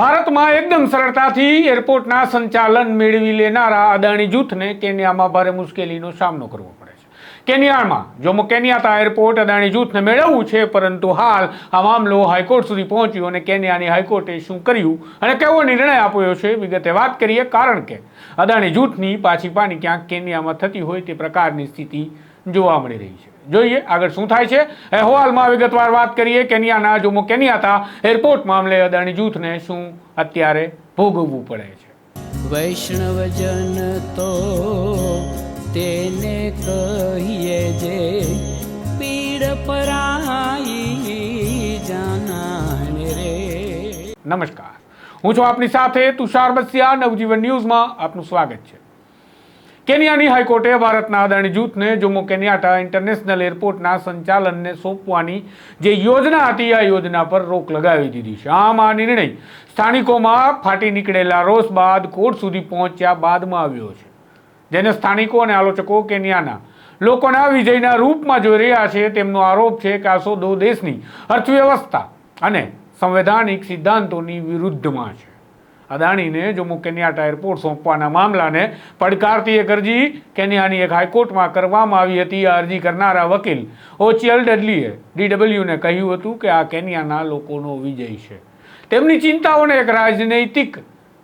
ભારતમાં એકદમ સરળતાથી એરપોર્ટના સંચાલન મેળવી લેનારા અદાણી જૂથને કેન્યામાં ભારે મુશ્કેલીનો સામનો કરવો પડે છે. કેન્યામાં જોમો કેન્યાતા એરપોર્ટ અદાણી જૂથને મેળવવું છે, પરંતુ હાલ આ મામલો હાઈકોર્ટ સુધી પહોંચ્યો અને કેન્યાની હાઈકોર્ટે શું કર્યું અને કેવો નિર્ણય આપ્યો છે, વિગતે વાત કરીએ કારણ કે અદાણી જૂથની પાછી પાની ક્યાંક કેન્યામાં થતી હોય તે પ્રકારની સ્થિતિ જોવા મળી રહી છે. જોઈએ આગળ શું થાય છે. અહેવાલમાં વિગતવાર વાત કરીએ કેનિયાના જોમો કેનિયાતા એરપોર્ટ મામલે અદાણી જૂથને શું અત્યારે ભોગવવું પડે છે. વૈષ્ણવજન તો તેને કહીએ જે પીડ પરાઈ જાનાને રે. નમસ્કાર. હું છું આપની સાથે તુષાર બસિયા. નવજીવન ન્યૂઝમાં આપનું સ્વાગત છે. કેન્યાની હાઈકોર્ટે ભારતના અદાણી જૂથને જોમો કેન્યાટા ઇન્ટરનેશનલ એરપોર્ટના સંચાલનને સોંપવાની જે યોજના હતી, આ યોજના પર રોક લગાવી દીધી છે. આમ આ નિર્ણય સ્થાનિકોમાં ફાટી નીકળેલા રોષ બાદ કોર્ટ સુધી પહોંચ્યા બાદમાં આવ્યો છે. જેને સ્થાનિકો અને આલોચકો કેન્યાના લોકોના વિજયના રૂપમાં જોઈ રહ્યા છે, તેમનો આરોપ છે કે આ સોદો દેશની અર્થવ્યવસ્થા અને સંવૈધાનિક સિદ્ધાંતોની વિરુદ્ધમાં છે. અદાણીને જમ્મુ કેન્યાટા એરપોર્ટ સોંપવાના મામલાને પડકારતી એક અરજી કેન્યાની એક હાઈકોર્ટમાં કરવામાં આવી હતી. આ અરજી કરનારા વકીલ ઓચિયલ ડડલીએ ડીડબલ્યુને કહ્યું હતું કે આ કેન્યાના લોકોનો વિજય છે. તેમની ચિંતાઓને એક રાજનૈતિક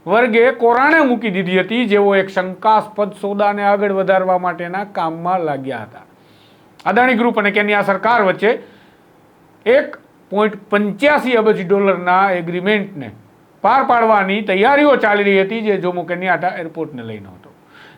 વર્ગે કોરાણે મૂકી દીધી હતી. જેઓ એક શંકાસ્પદ સોદાને આગળ વધારવા માટેના કામમાં લાગ્યા હતા. અદાણી ગ્રુપ અને કેન્યા સરકાર વચ્ચે એક પોઈન્ટ પંચ્યાસી અબજ ડોલરના એગ્રીમેન્ટને પાર પાડવાની તૈયારીઓ ચાલી રહી હતી જે જોમો કેન્યાટા એરપોર્ટને લઈને હતો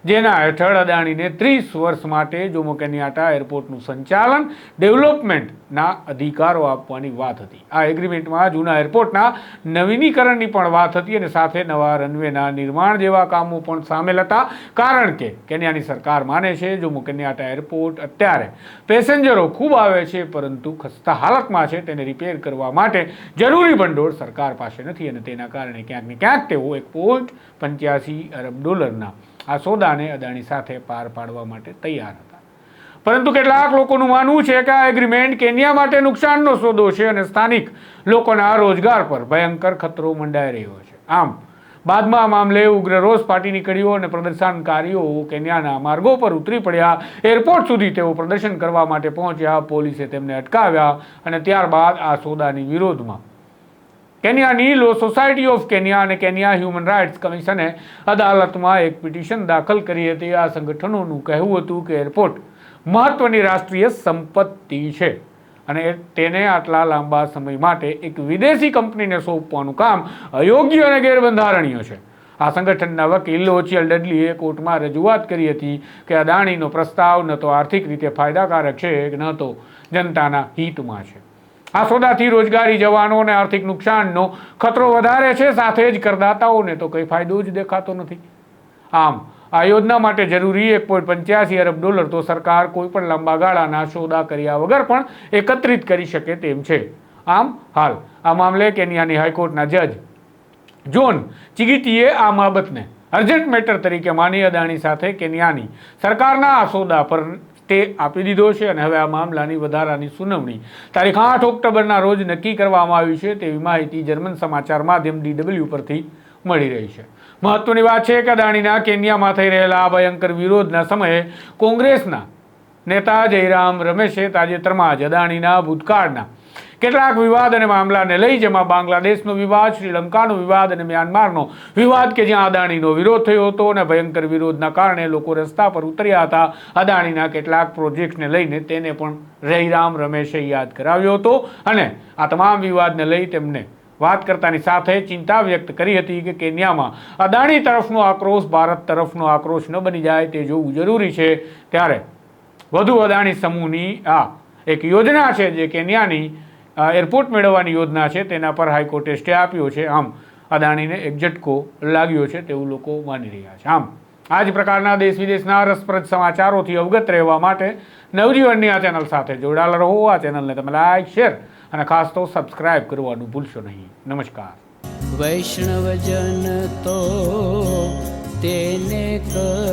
જેના હેઠળ અદાણીને ત્રીસ વર્ષ માટે જોમો કેન્યાટા એરપોર્ટનું સંચાલન, ડેવલપમેન્ટના અધિકારો આપવાની વાત હતી. આ એગ્રીમેન્ટમાં જૂના એરપોર્ટના નવીનીકરણની પણ વાત હતી અને સાથે નવા રનવેના નિર્માણ જેવા કામો પણ સામેલ હતા. કારણ કે કેન્યાની સરકાર માને છે જોમો કેન્યાટા એરપોર્ટ અત્યારે પેસેન્જરો ખૂબ આવે છે, પરંતુ ખસ્તા હાલતમાં છે. તેને રિપેર કરવા માટે જરૂરી ભંડોળ સરકાર પાસે નથી અને તેના કારણે ક્યાંક ને ક્યાંક તેઓ એક પોઈન્ટ પંચ્યાસી અરબ ડોલરના આ સોદાને અદાણી સાથે પાર પાડવા માટે તૈયાર હતા. પરંતુ કેટલાક લોકોનું માનવું છે કે આ એગ્રીમેન્ટ કેન્યા માટે નુકસાનનો સોદો છે અને સ્થાનિક લોકોના રોજગાર પર ભયંકર ખતરો મંડાઈ રહ્યો છે. આમ, બાદમાં આ મામલે ઉગ્ર રોષ ફાટી નીકળ્યો અને પ્રદર્શનકારીઓ કેન્યાના માર્ગો પર ઉતરી પડ્યા. એરપોર્ટ સુધી તેઓ પ્રદર્શન કરવા માટે પહોંચ્યા. પોલીસે તેમને અટકાવ્યા અને ત્યારબાદ આ સોદાની વિરોધમાં કેન્યાની લો સોસાયટી ઓફ કેન્યા અને કેન્યા હ્યુમન રાઇટ્સ કમિશને અદાલતમાં એક પિટિશન દાખલ કરી હતી. આ સંગઠનોનું કહેવું હતું કે એરપોર્ટ મહત્વની રાષ્ટ્રીય સંપત્તિ છે અને તેને આટલા લાંબા સમય માટે એક વિદેશી કંપનીને સોંપવાનું કામ અયોગ્ય અને ગેરબંધારણીય છે. આ સંગઠનના વકીલ ઓચિયલ ડડલીએ કોર્ટમાં રજૂઆત કરી હતી કે અદાણીનો પ્રસ્તાવ ન તો આર્થિક રીતે ફાયદાકારક છે, ન તો જનતાના હિતમાં છે. આ સોદાથી રોજગારી જવાનો અને આર્થિક નુકસાનનો ખતરો વધારે છે, સાથે જ કરદાતાઓને તો કંઈ ફાયદો જ દેખાતો નથી. આમ, આ યોજના માટે જરૂરી એક પોઈન્ટ પંચ્યાસી અરબ ડોલર તો સરકાર કોઈપણ લાંબા ગાળાના સોદા કર્યા વગર પણ એકત્રિત કરી શકે તેમ છે. આમ, હાલ, આ મામલે કેન્યાની હાઈકોર્ટના જજ જોન ચિગીટીએ આ બાબતને અર્જન્ટ મેટર તરીકે માની અદાણી સાથે કેન્યાની સરકારના આ સોદા પર સ્ટે આપી દીધો છે અને હવે આ મામલાની વધારાની સુનાવણી. તારીખ આઠ ઓક્ટોબરના રોજ નક્કી કરવામાં આવી છે તેવી માહિતી જર્મન સમાચાર માધ્યમ ડીડબલ્યુ પરથી મળી રહી છે. મહત્વની વાત છે કે અદાણીના કેન્યામાં થઈ રહેલા આ ભયંકર વિરોધના સમયે કોંગ્રેસના નેતા જયરામ રમેશે તાજેતરમાં જ અદાણીના ભૂતકાળના કેટલાક વિવાદ અને મામલાને લઈ, જેમાં બાંગ્લાદેશનો વિવાદ, શ્રીલંકાનો વિવાદ અને મ્યાનમારનો વિવાદ, કે જ્યાં અદાણીનો વિરોધ થયો હતો અને ભયંકર વિરોધના કારણે લોકો રસ્તા પર ઉતર્યા હતા. અદાણીના કેટલાક પ્રોજેક્ટ્સને લઈને તેને પણ રહીરામ રમેશે યાદ કરાવ્યો હતો. અને આ તમામ વિવાદને લઈ તેમને વાત કરતાની સાથે ચિંતા વ્યક્ત કરી હતી કે કેન્યામાં અદાણી તરફનો આક્રોશ ભારત તરફનો આક્રોશ ન બની જાય તે જોવું જરૂરી છે. ત્યારે વધુ અદાણી સમૂહની આ એક યોજના છે, જે કેન્યાની એરપોર્ટ મેળવવાની યોજના છે, તેના પર હાઈકોર્ટે સ્ટે આપ્યો છે. આમ, અદાણીને એક ઝટકો લાગ્યો છે તેવું લોકો માની રહ્યા છે. આમ, આ જ પ્રકારના દેશ વિદેશના રસપ્રદ સમાચારોથી અવગત રહેવા માટે નવજીવનની આ ચેનલ સાથે જોડાયેલા રહો. આ ચેનલને તમે લાઈક, શેર અને ખાસ તો સબસ્ક્રાઈબ કરવાનું ભૂલશો નહીં. નમસ્કાર. વૈષ્ણવજન તો તેને કહીએ